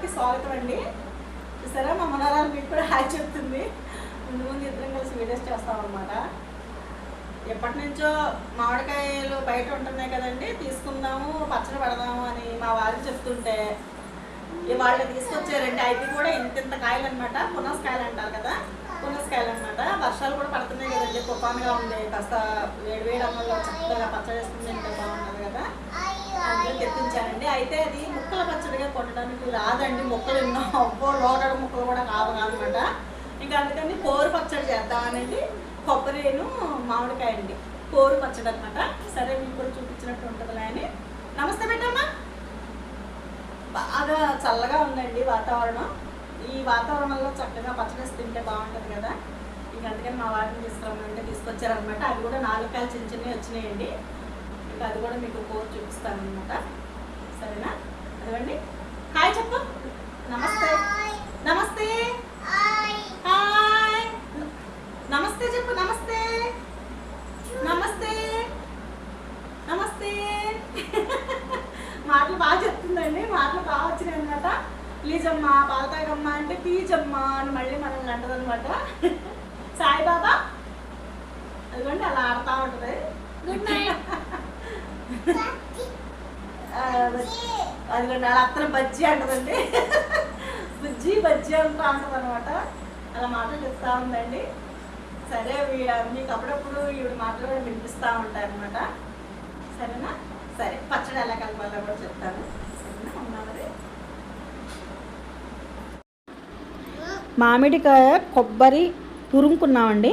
అందరికీ స్వాగతం అండి. సరే మా మనరాలు మీకు కూడా హాయ్ చెప్తుంది. ముందు ముందు ఇద్దరం కలిసి వీడియోస్ చేస్తాం అనమాట ఎప్పటి నుంచో మామిడికాయలు బయట ఉంటున్నాయి కదండి. తీసుకుందాము పచ్చడి పెడదాము అని మా వారు చెప్తుంటే వాళ్ళు తీసుకొచ్చారండి. అయితే కూడా ఇంత ఇంత కాయలు అనమాట పునస్కాయలు అంటారు కదా? పునస్కాయలు అనమాట వర్షాలు కూడా పడుతున్నాయి కదండి. తుఫాన్గా ఉంది. కాస్త వేడి వేడి అన్నంలో చక్కగా పచ్చడి వేసుకుని తింటే బాగుంటుంది కదా? తెప్పించారండి. అయితే అది ముక్కల పచ్చడిగా కొట్టడానికి రాదండి. ముక్కలు ఎన్నో అబ్బో లోటడ ముక్కలు కూడా కావు కాదనమాట ఇంకా అందుకని కోరు పచ్చడి చేద్దామనండి కొబ్బరిను మామిడికాయ అండి. కోరు పచ్చడి అనమాట. సరే మీకు కూడా చూపించినట్టు ఉంటుందిలే అని. నమస్తే పెట్టమ్మా. బాగా చల్లగా ఉందండి వాతావరణం. ఈ వాతావరణంలో చక్కగా పచ్చడి తింటే బాగుంటుంది కదా. ఇంక అందుకని మా వారిని తీసుకురమ్మంటే తీసుకొచ్చారనమాట. అవి కూడా నాలుగు కాయలు చిన్న చిన్నవి వచ్చినాయండి. ఇంకా అది కూడా మీకు కోర్ చూపిస్తాను అనమాట సరేనా? అదివండి హాయ్ చెప్పు. నమస్తే. నమస్తే హాయ్ నమస్తే చెప్పు నమస్తే నమస్తే నమస్తే మాటలు బాగా చెప్తుందండి మాటలు బాగా వచ్చినాయి అనమాట ప్లీజ్ అమ్మా పాలు తాగమ్మా అంటే ప్లీజ్ అమ్మా అని మళ్ళీ మనల్ని అంటదనమాట సాయిబాబా అదిగోండి అలా ఆడుతూ ఉంటుంది గుడ్ నైట్ అది అదిగోండి అలా అత్తన బజ్జి అంటదండి. బుజ్జి బజ్జీ అంటూ అంటది అనమాట అలా మాటలు చెప్తా ఉందండి సరే మీకు అప్పుడప్పుడు ఈవిడ మాటలు కూడా వినిపిస్తూ ఉంటాయి అనమాట సరేనా? సరే పచ్చడి ఎలా కలపాలో కూడా చెప్తాను. సరేనా? మరి. మామిడికాయ కొబ్బరి తురుముకున్నామండి.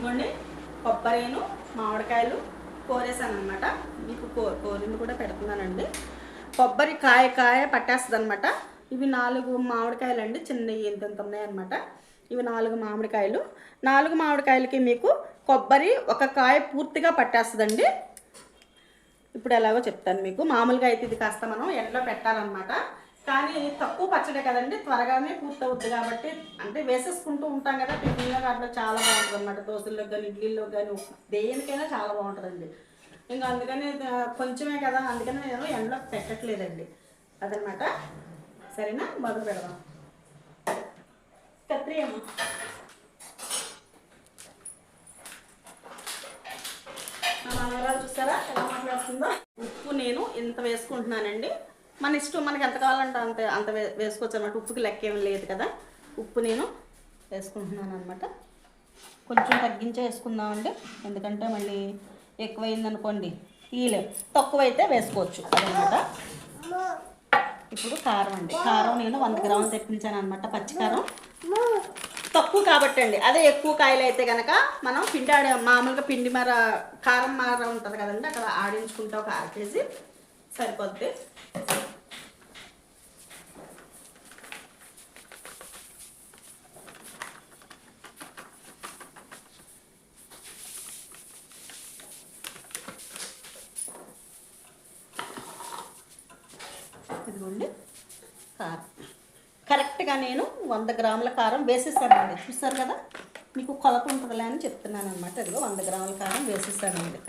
ఇదిగోండి కొబ్బరిను మామిడికాయలు కోరేసాను అనమాట మీకు కో కోరింది కూడా పెడుతున్నానండి. కొబ్బరి కాయ కాయ పట్టేస్తుంది అనమాట ఇవి నాలుగు మామిడికాయలు అండి చిన్నవి ఎంత ఎంత ఉన్నాయన్నమాట. ఇవి నాలుగు మామిడికాయలు. నాలుగు మామిడికాయలకి మీకు కొబ్బరి ఒక కాయ పూర్తిగా పట్టేస్తుందండి. ఇప్పుడు ఎలాగో చెప్తాను మీకు. మామూలుగా అయితే ఇది కాస్త మనం ఎండలో పెట్టాలన్నమాట. కానీ తక్కువ పచ్చడే కదండి త్వరగానే పూర్తవుద్ది కాబట్టి అంటే వేసేసుకుంటూ ఉంటాం కదా టిఫిన్లో అట్లా చాలా బాగుంటుంది అనమాట దోశల్లో కానీ ఇడ్లీలో కానీ దేనికైనా చాలా బాగుంటుందండి. ఇంకా అందుకని కొంచెమే కదా అందుకని నేను ఎండలో పెట్టట్లేదండి. అదనమాట. సరేనా? మొదలు పెడదాం. కత్రి అమ్మ నా చూసారా? ఎలా మాట్లాడుతుందో? ఉప్పు నేను ఇంత వేసుకుంటున్నానండి. మన ఇష్టం మనకి ఎంత కావాలంటే అంత అంత వే- వేసుకోవచ్చు అనమాట ఉప్పుకి లెక్క ఏం లేదు కదా. ఉప్పు నేను వేసుకుంటున్నాను అనమాట కొంచెం తగ్గించే వేసుకుందామండి. ఎందుకంటే మళ్ళీ ఎక్కువైందనుకోండి తీయలేం తక్కువ అయితే వేసుకోవచ్చు అదనమాట. ఇప్పుడు కారం అండి. కారం నేను వంద గ్రాములు తెప్పించాను అనమాట పచ్చికారం తక్కువ కాబట్టి అండి. అదే ఎక్కువ కాయలు అయితే కనుక మనం పిండి ఆడే మామూలుగా పిండి మర కారం మర ఉంటుంది కదండి అక్కడ ఆడించుకుంటే ఒక అర కేజీ సరిపోద్ది. ఇదిగోండి కారం. కరెక్ట్గా నేను వంద గ్రాముల కారం వేసేసానండి. చూసారు కదా? మీకు కొలత ఉంటుందిలే అని చెప్తున్నాను అనమాట ఇదిగో వంద గ్రాముల కారం వేసేసానండి.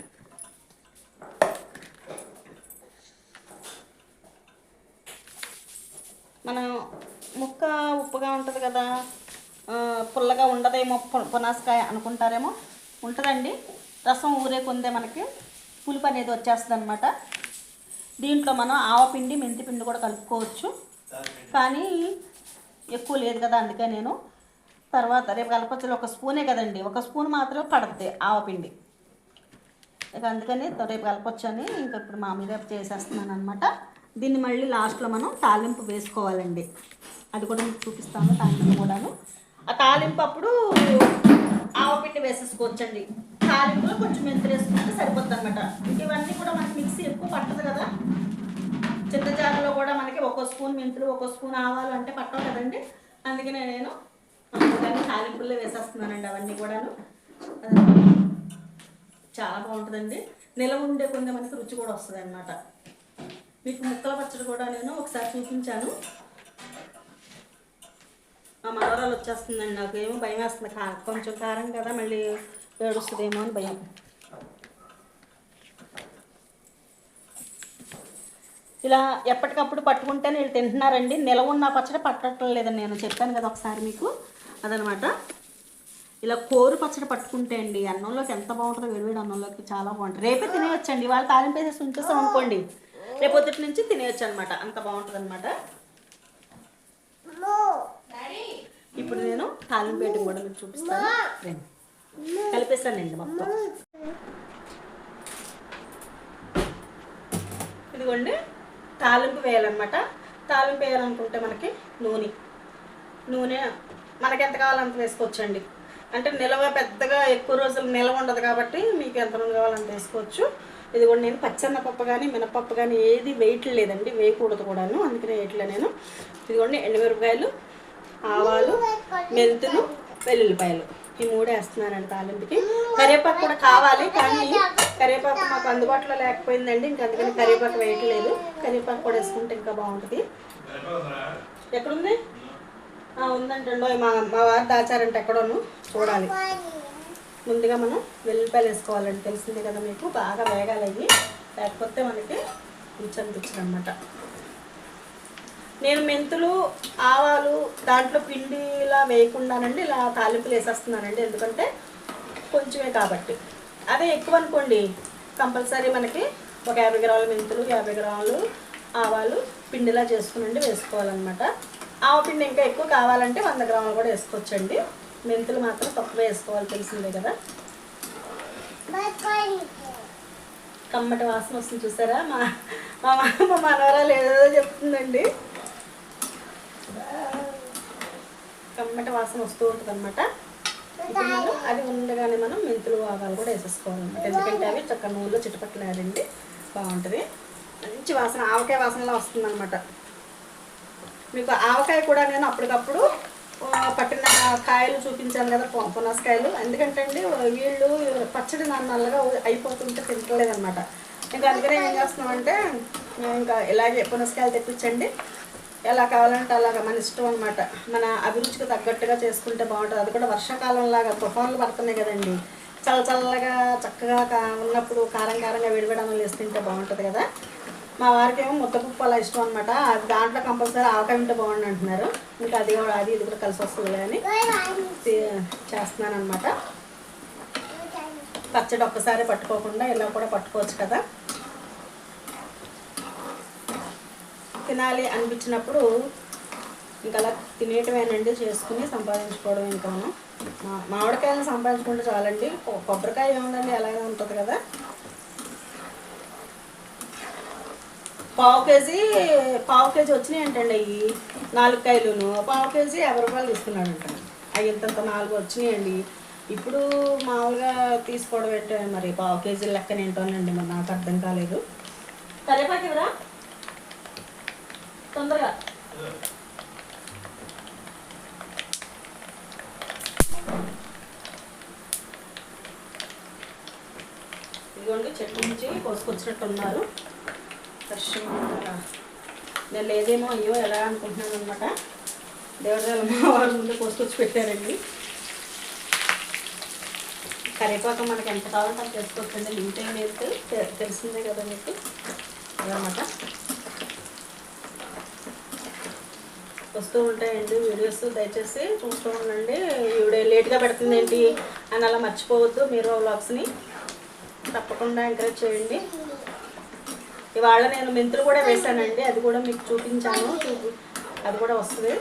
మనం ముక్క ఉప్పుగా ఉంటుంది కదా? పుల్లగా ఉండదేమో పునాసకాయ అనుకుంటారేమో? ఉంటుందండి. రసం ఊరే కొందే మనకి పులుపు అనేది వచ్చేస్తుంది అనమాట దీంట్లో మనం ఆవపిండి మెంతిపిండి కూడా కలుపుకోవచ్చు. కానీ ఎక్కువ లేదు కదా అందుకే నేను. తర్వాత రేపు కలపచ్చలు ఒక స్పూనే కదండి. ఒక స్పూన్ మాత్రమే పడుతుంది ఆవపిండి ఇక అందుకని రేపు కలపొచ్చని అని ఇంకా ఇప్పుడు మామూలుగా చేసేస్తున్నాను అనమాట దీన్ని మళ్ళీ లాస్ట్లో మనం తాలింపు వేసుకోవాలండి. అది కూడా మీకు చూపిస్తాను తాలింపు కూడాను. ఆ తాలింపు అప్పుడు ఆవపిండి వేసేసుకోవచ్చండి. తాలింపులో కొంచెం మెంతులు వేసుకుంటే సరిపోతుంది అనమాట ఇవన్నీ కూడా మనకి మిక్సీ ఎక్కువ పట్టదు కదా చిన్న జారులో కూడా స్పూన్ మెంతులు ఒక స్పూన్ ఆవాలు అంటే పట్టవు కదండి. అందుకనే నేను అందుకని తాలింపుల్లో వేసేస్తున్నానండి అవన్నీ కూడాను. చాలా బాగుంటుందండి. నిలవ ఉండే కొంత మనకి రుచి కూడా వస్తుంది అనమాట మీకు ముక్కల పచ్చడి కూడా నేను ఒకసారి చూపించాను. మా మనవరాలు వచ్చేస్తుందండి నాకు. ఏమో భయం వేస్తుంది. కొంచెం కారం కదా మళ్ళీ ఏడుస్తుందేమో అని భయం. ఇలా ఎప్పటికప్పుడు పట్టుకుంటేనే వీళ్ళు తింటున్నారండి. నిలవ ఉన్న పచ్చడి పట్టడం లేదని నేను చెప్పాను కదా ఒకసారి మీకు. అదనమాట. ఇలా కోరు పచ్చడి పట్టుకుంటే అండి అన్నంలోకి ఎంత బాగుంటుందో వేడివేడి అన్నంలోకి చాలా బాగుంటుంది. రేపే తినేయొచ్చండి. వాళ్ళు తాలింపు వేసేసి ఉంచేస్తాం అనుకోండి. రేపు పొద్దుటి నుంచి తినేయొచ్చు అనమాట అంత బాగుంటుంది అనమాట ఇప్పుడు నేను తాలింపు వేయడం కూడా మీకు చూపిస్తాను. రండి. కలిపేస్తానండి మొత్తం. ఇదిగోండి. తాలింపు వేయాలన్నమాట. తాలింపు వేయాలనుకుంటే మనకి నూనె. నూనె మనకి ఎంత కావాలంత వేసుకోవచ్చండి. అంటే నిలవ పెద్దగా ఎక్కువ రోజులు నిలవ ఉండదు కాబట్టి మీకు ఎంత నూనె కావాలంత వేసుకోవచ్చు. ఇది కూడా నేను పచ్చన్నపప్పు కానీ మినపప్పు కానీ ఏది వేయట్లేదండి లేదండి. వేయకూడదు కూడాను. అందుకనే వేయట్లే నేను. ఇదిగోండి ఎండుమిరపకాయలు ఆవాలు మెంతులు వెల్లుల్లిపాయలు. ఈ మూడు వేస్తున్నానండి తాలింపుకి. కరివేపాకు కూడా కావాలి కానీ కరివేపాకు మాకు అందుబాటులో లేకపోయిందండి ఇంకా అందుకని కరివేపాకు వేయట్లేదు. కరివేపాకు కూడా వేసుకుంటే ఇంకా బాగుంటుంది. ఎక్కడుంది? ఉందంటండో మా మా వారు దాచారంటే ఎక్కడోను. చూడాలి. ముందుగా మనం వెల్లిపాయలు వేసుకోవాలండి. తెలిసిందే కదా మీకు బాగా వేగాలి అవి. లేకపోతే మనకి కొంచెం అనమాట నేను మెంతులు ఆవాలు దాంట్లో పిండిలా వేయకుండానండి ఇలా తాలింపులు వేసేస్తున్నానండి. ఎందుకంటే కొంచెమే కాబట్టి. అదే ఎక్కువ అనుకోండి కంపల్సరీ మనకి ఒక యాభై గ్రాముల మెంతులు యాభై గ్రాములు ఆవాలు పిండిలా చేసుకునండి వేసుకోవాలన్నమాట. ఆవ పిండి ఇంకా ఎక్కువ కావాలంటే వంద గ్రాములు కూడా వేసుకోవచ్చండి. మెంతులు మాత్రం తక్కువ వేసుకోవాలి తెలిసిందే కదా. కమ్మటి వాసన వస్తుంది చూసారా? మా మా మా- మా మనవరాలు ఏదో చెప్తుందండి. కమ్మట వాసన వస్తూ ఉంటుంది అనమాట ఇప్పుడు అది ఉండగానే మనం మెంతులు ఆవాలు కూడా వేసేసుకోవాలన్నమాట ఎందుకంటే అవి చక్క నూనెలో చిటపట్లాడండి బాగుంటుంది. మంచి వాసన ఆవకాయ వాసనలా వస్తుంది అనమాట మీకు ఆవకాయ కూడా నేను అప్పటికప్పుడు పట్టిన కాయలు చూపించాను కదా పునసకాయలు. ఎందుకంటే అండి వీళ్ళు పచ్చడి నన్ను నల్లగా అయిపోతుంటే తింటలేదన్నమాట. ఇంకా అందుకనే ఏం చేస్తున్నామంటే మేము ఇంకా ఇలాగే పునసకాయలు తెప్పించండి. ఎలా కావాలంటే అలాగా మన ఇష్టం అనమాట మన అభిరుచికి తగ్గట్టుగా చేసుకుంటే బాగుంటుంది. అది కూడా వర్షాకాలం లాగా తుఫాన్లు పడుతున్నాయి కదండి. చల్ల చల్లగా చక్కగా కా- ఉన్నప్పుడు కారం కారంగా విడివిడమలు వేసి తింటే బాగుంటుంది కదా. మా వారికి ఏమో ముద్దపప్పు అలా ఇష్టం అనమాట దాంట్లో కంపల్సరీ ఆవకాయ ఉంటే బాగుంది అంటున్నారు. ఇంకా అది కూడా అది ఇది కూడా కలిసి వస్తుంది అని చేస్తున్నాను అనమాట పచ్చడి ఒక్కసారి పట్టుకోకుండా ఇలా కూడా పట్టుకోవచ్చు కదా. తినాలి అనిపించినప్పుడు ఇంకా అలా తినేటమేనండి చేసుకుని సంపాదించుకోవడం ఇంకా మామిడికాయలను సంపాదించుకుంటే చాలండి. కొబ్బరికాయ ఏముందండి? ఎలాగే ఉంటుంది కదా. పావు కేజీ పావు కేజీ వచ్చినాయి అంటండి అవి నాలుగు కాయలును. పావు కేజీ యాభై రూపాయలు తీసుకున్నాడంట. అవి ఇంతంత నాలుగు వచ్చినాయండి. ఇప్పుడు మామూలుగా తీసుకోవడం ఏంటో మరి? పావు కేజీ లెక్కనేంటోనండి మరి నాకు అర్థం కాలేదు. కరివేపాకు ఇవరా తొందరగా. ఇదిగోండి చెట్టు నుంచి కోసుకొచ్చినట్టు ఉన్నారు ఫ్రెష్గా నేను లేదేమో అయ్యో ఎలా అనుకుంటున్నాను అనమాట దేవతల మా ముందు కోసుకొచ్చి పెట్టారండి. కరివేపాకు మనకి ఎంత కావాలంటే అంత తెలుసుకోవచ్చండి లిమిట్ ఏం లేదు. తెలిసిందే కదా మీకు. అదనమాట వస్తూ ఉంటాయండి వీడియోస్ దయచేసి చూస్తూ ఉండండి. వీడియో లేట్గా పెడుతుంది ఏంటి అని అలా మర్చిపోవద్దు మీరు వ్లాగ్స్ని. తప్పకుండా ఎంకరేజ్ చేయండి. ఇవాళ నేను మెంతులు కూడా వేసానండి అది కూడా మీకు చూపించాను. అది కూడా వస్తుంది.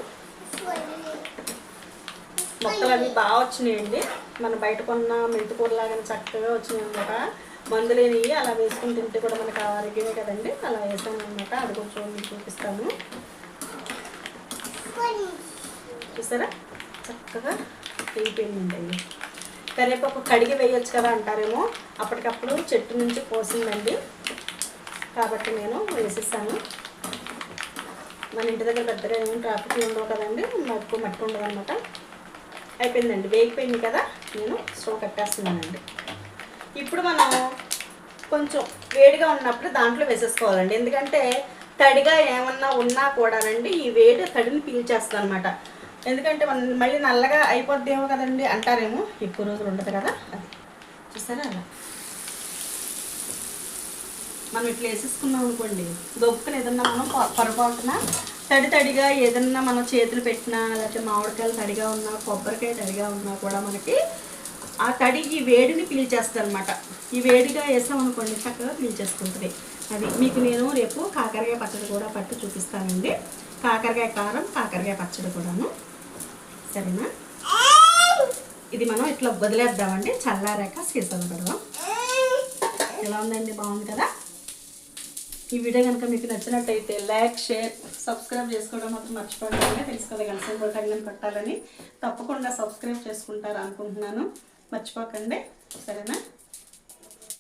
మొక్కలు అవి బాగా వచ్చినాయండి. మన బయట కొన్న మెంతుకూరలాగానే చక్కగా వచ్చినాయి అనమాట మందులేనివి అలా వేసుకుని తింటే కూడా మనకు ఆరోగ్యమే కదండి. అలా వేసాను అనమాట అది కొంచెం మీకు చూపిస్తాను. చూసారా చక్కగా వేగిపోయిందండి అవి కరివేపాకు కడిగి వేయొచ్చు కదా అంటారేమో. అప్పటికప్పుడు చెట్టు నుంచి పోసిందండి. కాబట్టి నేను వేసేసాను మన ఇంటి దగ్గర పెద్దగా ఏం ట్రాఫిక్ ఉండవు కదండి. మట్టి మట్టి ఉండదు అనమాట అయిపోయిందండి. వేగిపోయింది కదా. నేను స్టవ్ కట్టేస్తున్నానండి. ఇప్పుడు మనం కొంచెం వేడిగా ఉన్నప్పుడు దాంట్లో వేసేసుకోవాలండి. ఎందుకంటే తడిగా ఏమన్నా ఉన్నా కూడానండి ఈ వేడి తడిని పీల్చేస్తుంది అనమాట ఎందుకంటే మనం మళ్ళీ నల్లగా అయిపోద్దేమో కదండి అంటారేమో. ఎక్కువ రోజులు ఉండదు కదా అది. చూసారా అలా? మనం ఇట్లా వేసేసుకున్నాం అనుకోండి దొక్కుని ఏదన్నా మనం పొరపాటున తడి తడిగా ఏదన్నా మనం చేతులు పెట్టినా లేకపోతే మామిడికాయలు తడిగా ఉన్నా కొబ్బరికాయ తడిగా ఉన్నా కూడా మనకి ఆ తడి ఈ వేడిని పీల్చేస్తుంది అనమాట ఈ వేడిగా వేసాం అనుకోండి చక్కగా పీల్చేసుకుంటుంది. అది మీకు నేను రేపు కాకరకాయ పచ్చడి కూడా పట్టు చూపిస్తానండి. కాకరకాయ కారం కాకరకాయ పచ్చడి కూడాను. సరేనా? ఇది మనం ఇట్లా వదిలేద్దామండి. చల్లారాక సీసాలు పెడదాం ఎలా ఉందండి? బాగుంది కదా? ఈ వీడియో కనుక మీకు నచ్చినట్టయితే లైక్ షేర్ సబ్స్క్రైబ్ చేసుకోవడం మాత్రం మర్చిపోకండి. తెలుసుకోవాలి కలిసి కొట్టండి కొట్టాలని తప్పకుండా సబ్స్క్రైబ్ చేసుకుంటారు అనుకుంటున్నాను మర్చిపోకండి. సరేనా?